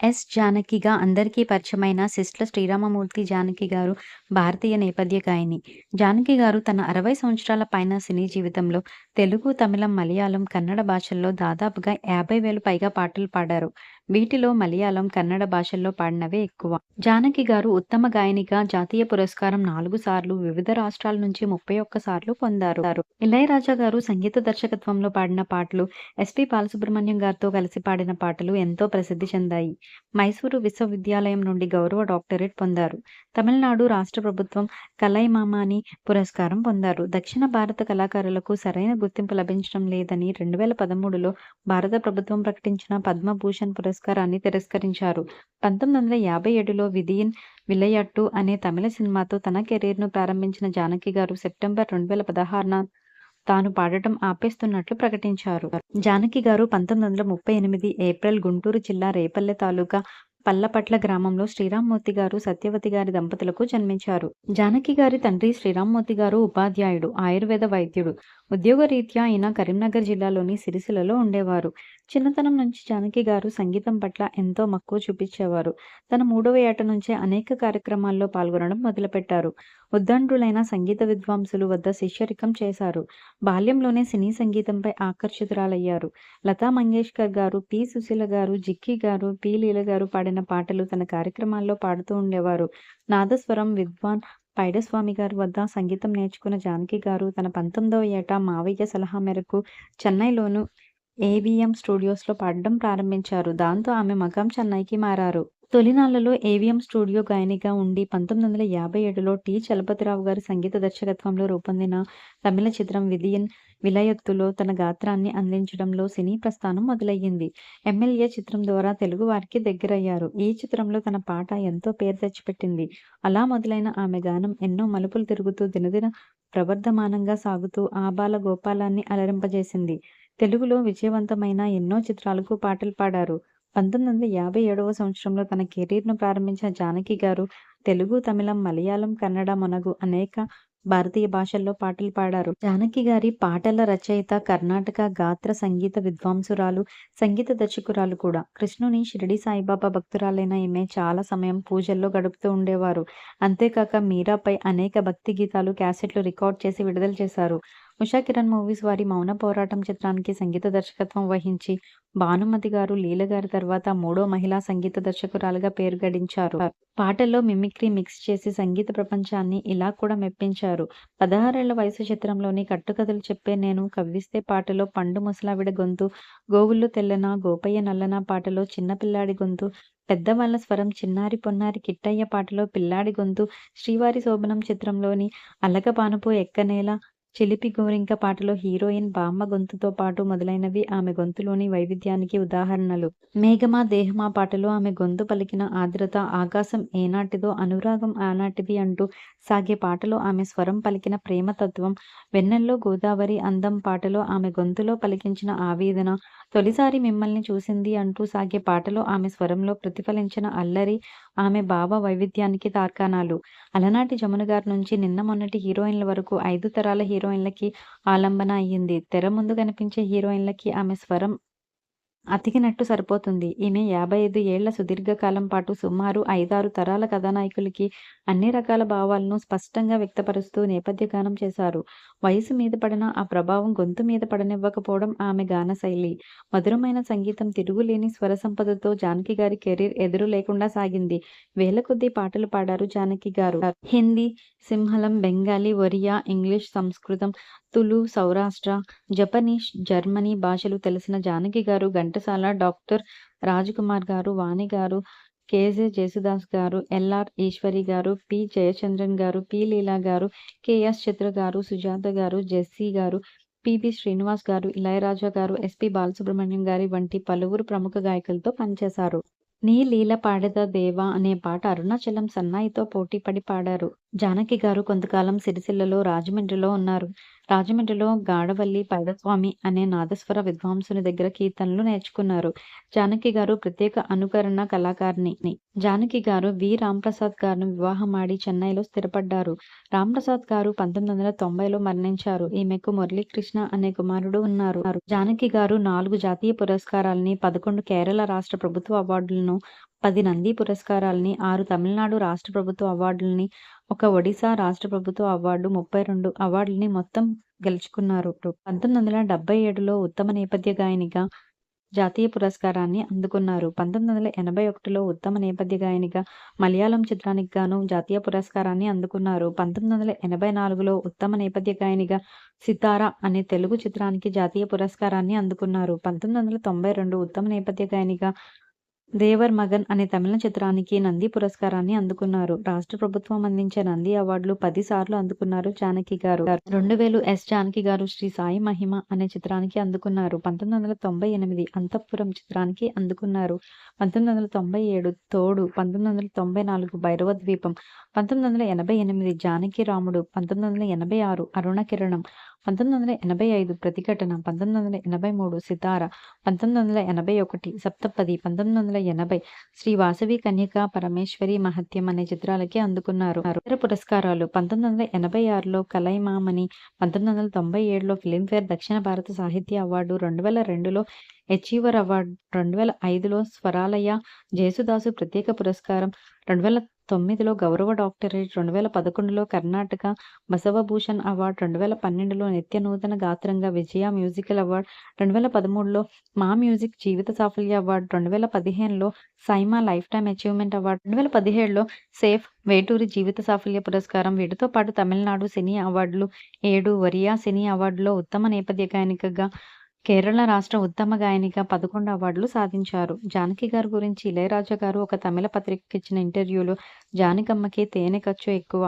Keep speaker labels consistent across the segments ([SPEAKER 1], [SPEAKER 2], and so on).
[SPEAKER 1] Yes. జానకిగా అందరికీ పరిచయమైన sister Sriramamurthy Janaki గారు భారతీయ నేపథ్య గాయని. జానకి గారు తన అరవై సంవత్సరాల పైన సినీ జీవితంలో తెలుగు, తమిళం, మలయాళం, కన్నడ భాషల్లో దాదాపుగా యాభై వేలు పైగా పాటలు పాడారు. వీటిలో మలయాళం, కన్నడ భాషల్లో పాడినవే ఎక్కువ. జానకి గారు ఉత్తమ గాయనిగా జాతీయ పురస్కారం నాలుగు సార్లు, వివిధ రాష్ట్రాల నుంచి ముప్పై ఒక్క సార్లు పొందారు. ఇళయరాజా గారు సంగీత దర్శకత్వంలో పాడిన పాటలు, ఎస్పి బాలసుబ్రహ్మణ్యం గారితో కలిసి పాడిన పాటలు ఎంతో ప్రసిద్ధి చెందాయి. మైసూరు విశ్వవిద్యాలయం నుండి గౌరవ డాక్టరేట్ పొందారు. తమిళనాడు రాష్ట్ర ప్రభుత్వం కలైమామాని పురస్కారం పొందారు. దక్షిణ భారత కళాకారులకు సరైన గుర్తింపు లభించడం లేదని రెండు వేల పదమూడులో భారత ప్రభుత్వం ప్రకటించిన పద్మభూషణ్ పురస్కారాన్ని తిరస్కరించారు. పంతొమ్మిది వందల యాభై ఏడులో విధియన్ విలయట్టు అనే తమిళ సినిమాతో తన కెరీర్ను ప్రారంభించిన జానకి గారు సెప్టెంబర్ రెండు వేల పదహారున తాను పాడటం ఆపేస్తున్నట్లు ప్రకటించారు. జానకి గారు పంతొమ్మిది వందల ముప్పై ఎనిమిది ఏప్రిల్ గుంటూరు జిల్లా రేపల్లె తాలూకా పల్లపట్ల గ్రామంలో శ్రీరామ్మూర్తి గారు, సత్యవతి గారి దంపతులకు జన్మించారు. జానకి గారి తండ్రి శ్రీరామ్మూర్తి గారు ఉపాధ్యాయుడు, ఆయుర్వేద వైద్యుడు. ఉద్యోగరీత్యా ఆయన కరీంనగర్ జిల్లాలోని సిరిసిలలో ఉండేవారు. చిన్నతనం నుంచి జానకి గారు సంగీతం పట్ల ఎంతో మక్కువ చూపించేవారు. తన మూడవ ఏట నుంచే అనేక కార్యక్రమాల్లో పాల్గొనడం మొదలుపెట్టారు. ఉద్దండ్రులైన సంగీత విద్వాంసులు వద్ద శిష్యరికం చేశారు. బాల్యంలోనే సినీ సంగీతంపై ఆకర్షితురాలయ్యారు. లతా మంగేష్కర్ గారు, పి. సుశీల గారు, జిక్కీ గారు, పి. లీల గారు పాడిన పాటలు తన కార్యక్రమాల్లో పాడుతూ ఉండేవారు. నాదస్వరం విద్వాన్ పైడస్వామి గారి వద్ద సంగీతం నేర్చుకున్న జానకి గారు తన పంతొమ్మిదవ ఏట మావయ్య సలహా మేరకు చెన్నైలోను ఏవిఎం స్టూడియోస్లో పాడడం ప్రారంభించారు. దాంతో ఆమె మకాం చెన్నైకి మారారు. తొలినాళ్ళలో ఏవిఎం స్టూడియో గాయనిగా ఉండి పంతొమ్మిది వందల యాభై ఏడులో టి. చలపతిరావు గారి సంగీత దర్శకత్వంలో రూపొందిన తమిళ చిత్రం విధియన్ విలయత్తులో తన గాత్రాన్ని అందించడంలో సినీ ప్రస్థానం మొదలయ్యింది. ఎమ్మెల్యే చిత్రం ద్వారా తెలుగు వారికి దగ్గరయ్యారు. ఈ చిత్రంలో తన పాట ఎంతో పేరు తెచ్చిపెట్టింది. అలా మొదలైన ఆమె గానం ఎన్నో మలుపులు తిరుగుతూ దినదిన ప్రవర్ధమానంగా సాగుతూ ఆబాల గోపాలాన్ని అలరింపజేసింది. తెలుగులో విజయవంతమైన ఎన్నో చిత్రాలకు పాటలు పాడారు. పంతొమ్మిది వందల యాభై ఏడవ సంవత్సరంలో తన కెరీర్ను ప్రారంభించిన జానకి గారు తెలుగు, తమిళం, మలయాళం, కన్నడ మొనగు అనేక భారతీయ భాషల్లో పాటలు పాడారు. జానకి గారి పాటల రచయిత, కర్ణాటక గాత్ర సంగీత విద్వాంసురాలు, సంగీత దర్శకురాలు కూడా. కృష్ణుని షిరిడి సాయిబాబా భక్తురాలైన ఈమె చాలా సమయం పూజల్లో గడుపుతూ ఉండేవారు. అంతేకాక మీరాపై అనేక భక్తి గీతాలు, క్యాసెట్లు రికార్డ్ చేసి విడుదల చేశారు. ఉషా కిరణ్ మూవీస్ వారి మౌన పోరాటం చిత్రానికి సంగీత దర్శకత్వం వహించి భానుమతి గారు, లీల గారి తర్వాత మూడో మహిళా సంగీత దర్శకురాలిగా పేరు గడించారు. పాటల్లో మిమిక్రీ మిక్స్ చేసి సంగీత ప్రపంచాన్ని ఇలా కూడా మెప్పించారు. పదహారేళ్ళ వయసు చిత్రంలోని కట్టుకథలు చెప్పే నేను కవ్విస్తే పాటలో పండు ముసలావిడ గొంతు, గోవుళ్ళు తెల్లన గోపయ్య నల్లన పాటలో చిన్న పిల్లాడి గొంతు, పెద్దవాళ్ళ స్వరం చిన్నారి పొన్నారి కిట్టయ్య పాటలో పిల్లాడి గొంతు, శ్రీవారి శోభనం చిత్రంలోని అలకపానుపు ఎక్కనేల చిలిపి గోరింక పాటలో హీరోయిన్ బామ్మ గొంతుతో పాటు మొదలైనవి ఆమె గొంతులోని వైవిధ్యానికి ఉదాహరణలు. మేఘమా దేహమా పాటలో ఆమె గొంతు పలికిన ఆర్ద్రత, ఆకాశం ఏనాటిదో అనురాగం ఆనాటిది అంటూ సాగే పాటలో ఆమె స్వరం పలికిన ప్రేమతత్వం, వెన్నెల్లో గోదావరి అందం పాటలో ఆమె గొంతులో పలికించిన ఆవేదన, తొలిసారి మిమ్మల్ని చూసింది అంటూ సాగే పాటలో ఆమె స్వరంలో ప్రతిఫలించిన అల్లరి ఆమె భావ వైవిధ్యానికి తార్కాణాలు. అలనాటి జమున గారి నుంచి నిన్న మొన్నటి హీరోయిన్ల వరకు ఐదు తరాల హీరోయిన్లకి ఆలంబన అయ్యింది. తెర ముందు కనిపించే హీరోయిన్లకి ఆమె స్వరం అతికినట్టు సరిపోతుంది. ఈమె యాభై ఐదు ఏళ్ళ సుదీర్ఘ కాలం పాటు సుమారు ఐదారు తరాల కథానాయకులకి అన్ని రకాల భావాలను స్పష్టంగా వ్యక్తపరుస్తూ నేపథ్య గానం చేశారు. వయసు మీద పడిన ఆ ప్రభావం గొంతు మీద పడనివ్వకపోవడం ఆమె గాన శైలి. మధురమైన సంగీతం, తిరుగులేని స్వర సంపదతో జానకి గారి కెరీర్ ఎదురు లేకుండా సాగింది. వేల కొద్దీ పాటలు పాడారు జానకి గారు. Hindi, సింహళం, Bengali, Oriya, English, Samskritam, Tulu, Saurashtra, Japanese, Germany భాషలు తెలిసిన జానకి గారు ఘంటసాల, డాక్టర్ రాజకుమార్ గారు, వాణి గారు, కేజే జేసుదాస్ గారు, ఎల్ఆర్ ఈశ్వరి గారు, పి. జయచంద్రన్ గారు, పి. లీలా గారు, కెఎస్ చిత్ర గారు, సుజాత గారు, జెస్సీ గారు, పిబి శ్రీనివాస్ గారు, ఇళయరాజా గారు, ఎస్పి బాలసుబ్రహ్మణ్యం గారి వంటి పలువురు ప్రముఖ గాయకులతో పనిచేశారు. నీ లీల పాడెద దేవా అనే పాట అరుణాచలం సన్నాయితో పోటీపడి పాడారు. జానకి గారు కొంతకాలం సిరిసిల్లలో, రాజమండ్రిలో ఉన్నారు. రాజమండ్రిలో గాడవల్లి పైడస్వామి అనే నాదస్వర విద్వాంసుని దగ్గర కీర్తనలు నేర్చుకున్నారు. జానకి గారు ప్రత్యేక అనుకరణ కళాకారిణి. జానకి గారు వి. రాంప్రసాద్ గారిని వివాహమాడి చెన్నైలో స్థిరపడ్డారు. రాంప్రసాద్ గారు పంతొమ్మిది వందల తొంభైలో మరణించారు. ఈమెకు మురళీకృష్ణ అనే కుమారుడు ఉన్నారు. జానకి గారు నాలుగు జాతీయ పురస్కారాల్ని, పదకొండు కేరళ రాష్ట్ర ప్రభుత్వ అవార్డులను పది నంది పురస్కారాల్ని, ఆరు తమిళనాడు రాష్ట్ర ప్రభుత్వ అవార్డులని ఒక ఒడిశా రాష్ట్ర ప్రభుత్వ అవార్డు, ముప్పై రెండు అవార్డులని మొత్తం గెలుచుకున్నారు. 1977లో ఉత్తమ నేపథ్య గాయనిగా జాతీయ పురస్కారాన్ని అందుకున్నారు. 1981లో ఉత్తమ నేపథ్య గాయనిగా మలయాళం చిత్రానికి గాను జాతీయ పురస్కారాన్ని అందుకున్నారు. 1984లో ఉత్తమ నేపథ్య గాయనిగా సితారా అనే తెలుగు చిత్రానికి జాతీయ పురస్కారాన్ని అందుకున్నారు. 1992 ఉత్తమ నేపథ్య గాయనిగా 'దేవర్ మగన్' అనే తమిళ చిత్రానికి నంది పురస్కారాన్ని అందుకున్నారు. రాష్ట్ర ప్రభుత్వం అందించే నంది అవార్డులు పది సార్లు అందుకున్నారు జానకి గారు. 2000 ఎస్. జానకి గారు 'శ్రీ సాయి మహిమ' అనే చిత్రానికి అందుకున్నారు. 1998 అంతఃపురం చిత్రానికి అందుకున్నారు. 1997 తోడు, 1994 భైరవ ద్వీపం, 1988 జానకి రాముడు, 1986 అరుణ కిరణం, పంతొమ్మిది వందల ఎనభై ఐదు ప్రతిఘటన పంతొమ్మిది వందల ఎనభై మూడు సితార పంతొమ్మిది వందల ఎనభై ఒకటి సప్తపది పంతొమ్మిది వందల ఎనభై శ్రీ వాసవి కన్యక పరమేశ్వరి మహత్యం అనే చిత్రాలకి అందుకున్నారు. ఇతర పురస్కారాలు పంతొమ్మిది వందల ఎనభై ఆరులో కలైమామని పంతొమ్మిది వందల తొంభై ఏడులో ఫిలింఫేర్ దక్షిణ భారత సాహిత్య అవార్డు రెండు వేల రెండులో అచీవర్ అవార్డు రెండు వేల ఐదులో స్వరాలయ జేసుదాసు ప్రత్యేక పురస్కారం రెండు వేల 2009లో గౌరవ డాక్టరేట్, 2011లో కర్ణాటక బసవభూషణ్ అవార్డు, 2012లో నిత్య నూతన గాత్రంగా విజయ మ్యూజికల్ అవార్డు, 2013లో మా మ్యూజిక్ జీవిత సాఫల్య అవార్డు, 2015లో SIIMA life time achievement award, 2017లో సేఫ్ వేటూరి జీవిత సాఫల్య పురస్కారం. వీటితో పాటు తమిళనాడు సినీ అవార్డులు ఏడు, వరియా సినీ అవార్డులో ఉత్తమ నేపథ్య గాయనికగా, కేరళ రాష్ట్ర ఉత్తమ గాయనిగా 11 అవార్డులు సాధించారు. జానకి గారి గురించి ఇళయరాజా గారు ఒక తమిళ పత్రికకిచ్చిన ఇంటర్వ్యూలో జానకమ్మకి తేనె ఖర్చు ఎక్కువ.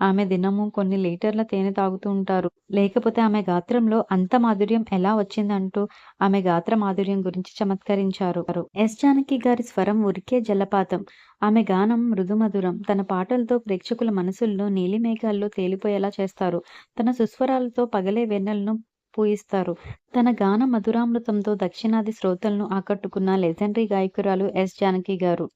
[SPEAKER 1] ఆమె దినము కొన్ని లీటర్ల తేనె తాగుతూ ఉంటారు. లేకపోతే ఆమె గాత్రంలో అంత మాధుర్యం ఎలా వచ్చిందంటూ ఆమె గాత్ర మాధుర్యం గురించి చమత్కరించారు. ఎస్. జానకి గారి స్వరం ఉరికే జలపాతం. ఆమె గానం మృదుమధురం. తన పాటలతో ప్రేక్షకుల మనసుల్లో నీలిమేఘాల్లో తేలిపోయేలా చేస్తారు. తన సుస్వరాలతో పగలే వెన్నెలను పూయిస్తారు. తన గాన మధురామృతంతో దక్షిణాది శ్రోతలను ఆకట్టుకున్న లెజెండరీ గాయకురాలు ఎస్. జానకి గారు.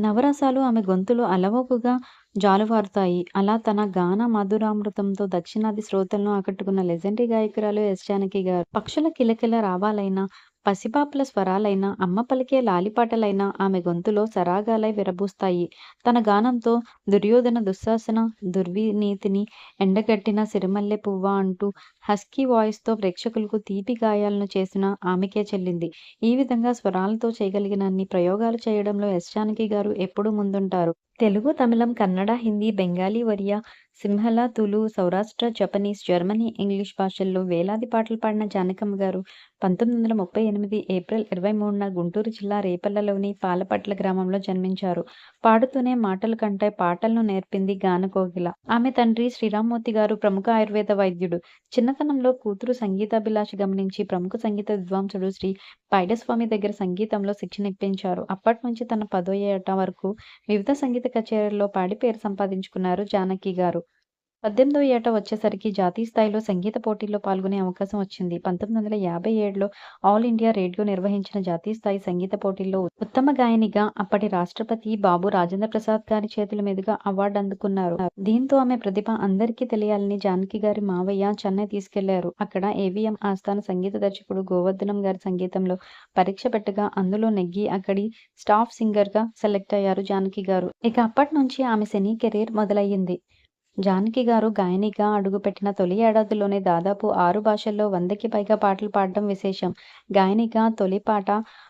[SPEAKER 1] నవరసాలు ఆమె గొంతులో అలవోకుగా జాలువారుతాయి. అలా తన గాన మధురామృతంతో దక్షిణాది శ్రోతలను ఆకట్టుకున్న లెజెండరీ గాయకురాలు ఎస్. జానకి గారు. పక్షుల కిలకిల రావాలైనా, పసిపాపల స్వరాలైనా, అమ్మ పలికే లాలిపాటలైనా ఆమె గొంతులో సరాగాలై విరబూస్తాయి. తన గానంతో దుర్యోధన దుశ్శాసన దుర్వినీతిని ఎండగట్టిన సిరిమల్లె పువ్వ అంటూ హస్కీ వాయిస్తో ప్రేక్షకులకు తీపి గాయాలను చేసిన ఆమెకే చెల్లింది. ఈ విధంగా స్వరాలతో చేయగలిగిన అన్ని ప్రయోగాలు చేయడంలో ఎస్. జానకి గారు ఎప్పుడూ ముందుంటారు. Telugu, Tamil, Kannada, Hindi, Bengali, Oriya, Sinhala, Tulu Saurashtra, Japanese, Germany, English భాషల్లో వేలాది పాటలు పాడిన జానకమ్మ గారు 1938 ఏప్రిల్ 23న గుంటూరు జిల్లా రేపల్లలోని పాలపట్ల గ్రామంలో జన్మించారు. పాడుతూనే మాటలు కంటే పాటలను నేర్పింది గానకోకిల. ఆమె తండ్రి శ్రీరామ్మూర్తి గారు ప్రముఖ ఆయుర్వేద వైద్యుడు. చిన్న చిన్నతనంలో కూతురు సంగీతాభిలాష గమనించి ప్రముఖ సంగీత విద్వాంసుడు శ్రీ పైడస్వామి దగ్గర సంగీతంలో శిక్షణ ఇప్పించారు. అప్పట్నుంచి తన పదో ఏట వరకు వివిధ సంగీత కచేరీల్లో పాడి పేరు సంపాదించుకున్నారు జానకి గారు. పద్దెనిమిదో ఏట వచ్చేసరికి జాతీయ స్థాయిలో సంగీత పోటీల్లో పాల్గొనే అవకాశం వచ్చింది. 1957లో ఆల్ ఇండియా రేడియో నిర్వహించిన జాతీయ స్థాయి సంగీత పోటీల్లో ఉత్తమ గాయనిగా అప్పటి రాష్ట్రపతి బాబు రాజేంద్ర ప్రసాద్ గారి చేతుల మీదుగా అవార్డు అందుకున్నారు. దీంతో ఆమె ప్రతిభ అందరికీ తెలియాలని జానకి గారి మావయ్య చెన్నై తీసుకెళ్ళారు. అక్కడ ఏవీఎం ఆస్థాన సంగీత దర్శకుడు గోవర్ధనం గారి సంగీతంలో పరీక్ష పెట్టగా అందులో నెగ్గి అక్కడి స్టాఫ్ సింగర్గా సెలెక్ట్ అయ్యారు జానకి గారు. ఇక అప్పటి నుంచి ఆమె సినీ కెరీర్ మొదలయ్యింది. జానకి గారు గాయనిగా అడుగుపెట్టిన తొలి ఏడాదిలోనే దాదాపు ఆరు భాషల్లో వందకి పైగా పాటలు పాడడం విశేషం. గాయనిగా తొలి పాట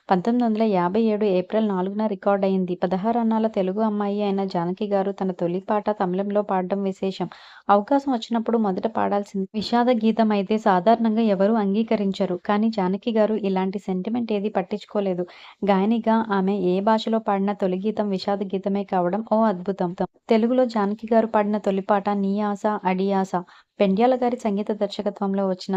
[SPEAKER 1] 1957 ఏప్రిల్ నాలుగున రికార్డ్ అయింది పదహారు అన్నాల తెలుగు అమ్మాయి అయిన జానకి గారు తన తొలి పాట తమిళంలో పాడడం విశేషం. అవకాశం వచ్చినప్పుడు మొదట పాడాల్సింది విషాద గీతం అయితే సాధారణంగా ఎవరూ అంగీకరించరు. కానీ జానకి గారు ఇలాంటి సెంటిమెంట్ ఏది పట్టించుకోలేదు. గాయనిగా ఆమె ఏ భాషలో పాడిన తొలి గీతం విషాద గీతమే కావడం ఓ అద్భుతం. తెలుగులో జానకి గారు పాడిన తొలి పాట 'నీ ఆశ అడి ఆశ'. పెండ్యాల గారి సంగీత దర్శకత్వంలో వచ్చిన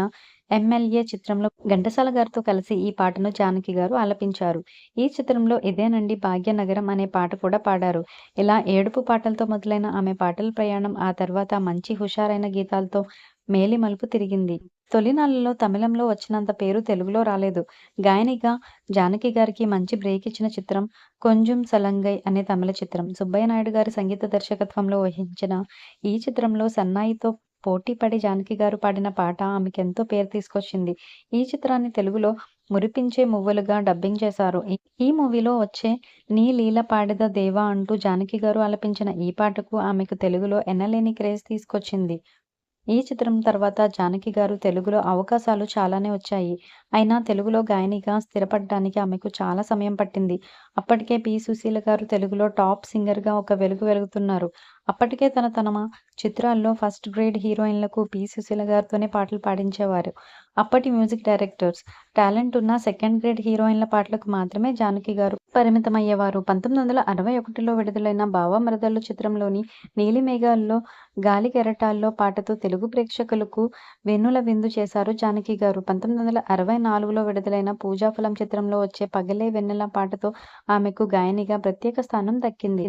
[SPEAKER 1] 'ఎమ్మెల్యే' చిత్రంలో ఘంటసాల గారితో కలిసి ఈ పాటను జానకి గారు ఆలపించారు. ఈ చిత్రంలో 'ఇదేనండి భాగ్యనగరం' అనే పాట కూడా పాడారు. ఇలా ఏడుపు పాటలతో మొదలైన ఆమె పాటల ప్రయాణం ఆ తర్వాత మంచి హుషారైన గీతాలతో మేలి మలుపు తిరిగింది. తొలినాళ్ళలో తమిళంలో వచ్చినంత పేరు తెలుగులో రాలేదు. గాయనిగా జానకి గారికి మంచి బ్రేక్ ఇచ్చిన చిత్రం 'కొంజుం సలంగై' అనే తమిళ చిత్రం. సుబ్బయ్య నాయుడు గారి సంగీత దర్శకత్వంలో వహించిన ఈ చిత్రంలో సన్నాయితో పోటీపడి జానకి గారు పాడిన పాట ఆమెకెంతో పేరు తీసుకొచ్చింది. ఈ చిత్రాన్ని తెలుగులో మురిపించే మువ్వలుగా డబ్బింగ్ చేశారు. ఈ మూవీలో వచ్చే 'నీ లీల పాడిద దేవా' అంటూ జానకి గారు ఆలపించిన ఈ పాటకు ఆమెకు తెలుగులో ఎనలేని క్రేజ్ తీసుకొచ్చింది. ఈ చిత్రం తర్వాత జానకి గారు తెలుగులో అవకాశాలు చాలానే వచ్చాయి. అయినా తెలుగులో గాయనిగా స్థిరపడడానికి ఆమెకు చాలా సమయం పట్టింది. అప్పటికే పి. సుశీల గారు తెలుగులో టాప్ సింగర్‌గా ఒక వెలుగు వెలుగుతున్నారు. అప్పటికే తన తన చిత్రాల్లో ఫస్ట్ గ్రేడ్ హీరోయిన్లకు పి. సుశీల గారితోనే పాటలు పాడించేవారు. అప్పటి మ్యూజిక్ డైరెక్టర్స్ టాలెంట్ ఉన్న సెకండ్ గ్రేడ్ హీరోయిన్ల పాటలకు మాత్రమే జానకి గారు పరిమితమయ్యేవారు. పంతొమ్మిది వందల అరవై ఒకటిలో విడుదలైన 'బావ చిత్రంలోని 'నీలిమేఘాల్లో గాలి కెరటాల్లో' పాటతో తెలుగు ప్రేక్షకులకు వెన్నుల విందు చేశారు జానకి గారు. పంతొమ్మిది వందల అరవై నాలుగులో విడుదలైన 'పూజాఫలం' చిత్రంలో వచ్చే 'పగలే వెన్నెల' పాటతో ఆమెకు గాయనిగా ప్రత్యేక స్థానం దక్కింది.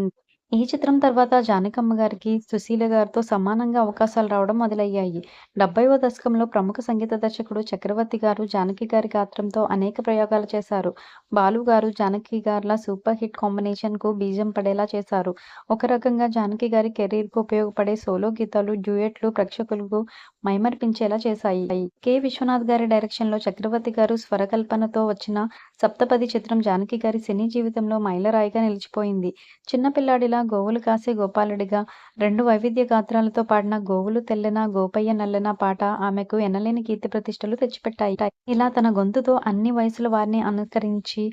[SPEAKER 1] ఈ చిత్రం తర్వాత జానకమ్మ గారికి సుశీల గారితో సమానంగా అవకాశాలు రావడం మొదలయ్యాయి. డెబ్బైవ దశకంలో ప్రముఖ సంగీత దర్శకుడు చక్రవర్తి గారు జానకి గారి గాత్రంతో అనేక ప్రయోగాలు చేశారు. బాలు గారు, జానకి గారిల సూపర్ హిట్ కాంబినేషన్‌కు బీజం పడేలా చేశారు. ఒక రకంగా జానకి గారి కెరీర్‌కు ఉపయోగపడే సోలో గీతాలు, డ్యూయెట్లు ప్రేక్షకులకు మైమర్పించేలా చేశాయి. కె. విశ్వనాథ్ గారి డైరెక్షన్‌లో చక్రవర్తి గారు స్వరకల్పనతో వచ్చిన 'సప్తపది' చిత్రం జానకి గారి సినీ జీవితంలో మైలరాయిగా నిలిచిపోయింది. చిన్న పిల్లాడిలా, గోవులు కాసే గోపాలుడిగా రెండు వైవిధ్య గాత్రాలతో పాడిన 'గోవులు తెల్లెన గోపయ్య నల్లెన' పాట ఆమెకు ఎనలేని కీర్తి ప్రతిష్టలు తెచ్చిపెట్టాయి. ఇలా తన గొంతుతో అన్ని వయసుల వారిని అనుకరించి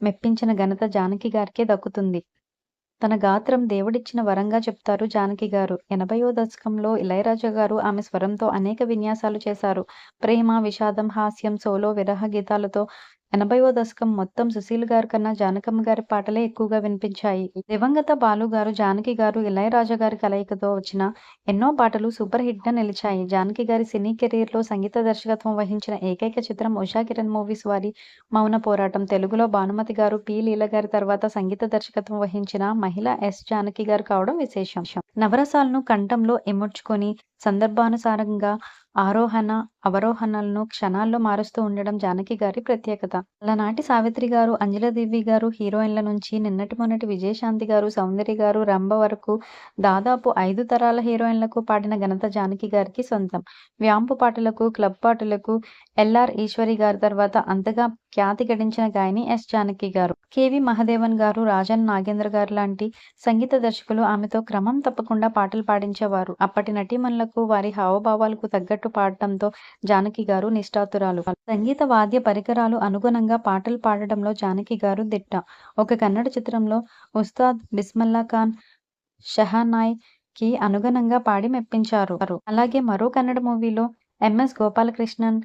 [SPEAKER 1] మెప్పించిన ఘనత జానకి గారికే దక్కుతుంది. తన గాత్రం దేవుడిచ్చిన వరంగా చెప్తారు జానకి గారు. ఎనభయో దశకంలో ఇళయరాజా గారు ఆమె స్వరంతో అనేక విన్యాసాలు చేశారు. ప్రేమ, విషాదం, హాస్యం, సోలో, విరహ గీతాలతో ఎనభైవ దశకం మొత్తం సుశీల్ గారి కన్నా జానకమ్మ గారి పాటలే ఎక్కువగా వినిపించాయి. దివంగత బాలు గారు, జానకి గారు, ఇళయరాజా గారి కలయికతో వచ్చిన ఎన్నో పాటలు సూపర్ హిట్‌గా నిలిచాయి. జానకి గారి సినీ కెరీర్‌లో సంగీత దర్శకత్వం వహించిన ఏకైక చిత్రం ఉషా కిరణ్ మూవీస్ వారి 'మౌన పోరాటం'. తెలుగులో భానుమతి గారు, పి. లీల గారి తర్వాత సంగీత దర్శకత్వం వహించిన మహిళ ఎస్. జానకి గారు కావడం విశేషం. నవరసాలను కంఠంలో ఎముడ్చుకొని సందర్భానుసారంగా ఆరోహణ, అవరోహణలను క్షణాల్లో మారుస్తూ ఉండడం జానకి గారి ప్రత్యేకత. అలనాటి సావిత్రి గారు, అంజలదేవి గారు హీరోయిన్ల నుంచి నిన్నటి మొన్నటి విజయశాంతి గారు, సౌందర్య గారు, రంభ వరకు దాదాపు ఐదు తరాల హీరోయిన్లకు పాడిన ఘనత జానకి గారికి సొంతం. వ్యాంపు పాటలకు, క్లబ్ పాటలకు ఎల్.ఆర్. ఈశ్వరి గారి తర్వాత అంతగా ఖ్యాతి గడించిన గాయని ఎస్. జానకి గారు. కేవి మహదేవన్ గారు, రాజన్ నాగేంద్ర గారు లాంటి సంగీత దర్శకులు ఆమెతో క్రమం తప్పకుండా పాటలు పాడించేవారు. అప్పటి నటీమణులకు వారి హావభావాలకు తగ్గట్టు పాడటంతో జానకి గారు నిష్ఠాతురాలు సంగీత వాద్య పరికరాలు అనుగుణంగా పాటలు పాడడంలో జానకి గారు దిట్ట. ఒక కన్నడ చిత్రంలో ఉస్తాద్ బిస్మల్లా ఖాన్ షెహనాయ్‌కి అనుగుణంగా పాడి మెప్పించారు. అలాగే మరో కన్నడ మూవీలో ఎం.ఎస్. గోపాలకృష్ణన్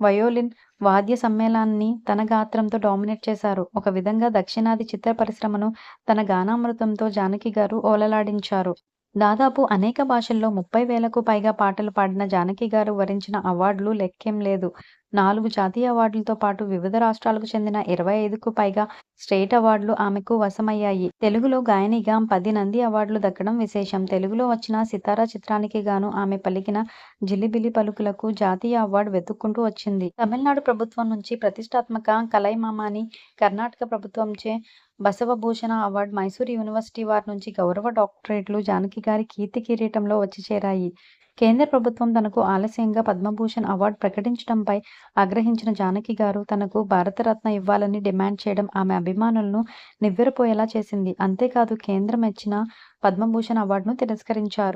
[SPEAKER 1] వయోలిన్ వాద్య సమ్మేళనాన్ని తన గాత్రంతో డామినేట్ చేశారు. ఒక విధంగా దక్షిణాది చిత్ర పరిశ్రమను తన గానామృతంతో జానకి గారు ఓలలాడించారు. దాదాపు అనేక భాషల్లో ముప్పై వేలకు పైగా పాటలు పాడిన జానకి గారు వరించిన అవార్డులు లెక్కేం లేదు. నాలుగు జాతీయ అవార్డులతో పాటు వివిధ రాష్ట్రాలకు చెందిన ఇరవై ఐదుకు పైగా స్టేట్ అవార్డులు ఆమెకు వశమయ్యాయి. తెలుగులో గాయనిగా పది నంది అవార్డులు దక్కడం విశేషం. తెలుగులో వచ్చిన 'సితార' చిత్రానికి గాను ఆమె పలికిన జిలిబిలి పలుకులకు జాతీయ అవార్డు వెతుక్కుంటూ వచ్చింది. తమిళనాడు ప్రభుత్వం నుంచి ప్రతిష్టాత్మక కలైమామాని కర్ణాటక ప్రభుత్వంచే బసవభూషణ అవార్డు, మైసూరు యూనివర్సిటీ వారి నుంచి గౌరవ డాక్టరేట్లు జానకి గారి కీర్తి కిరీటంలో వచ్చి చేరాయి. కేంద్ర ప్రభుత్వం తనకు ఆలస్యంగా పద్మభూషణ్ అవార్డు ప్రకటించడంపై ఆగ్రహించిన జానకి గారు తనకు భారతరత్న ఇవ్వాలని డిమాండ్ చేయడం ఆమె అభిమానులను నివ్వెరపోయేలా చేసింది. అంతేకాదు కేంద్రం ఇచ్చిన పద్మభూషణ్ అవార్డును తిరస్కరించారు.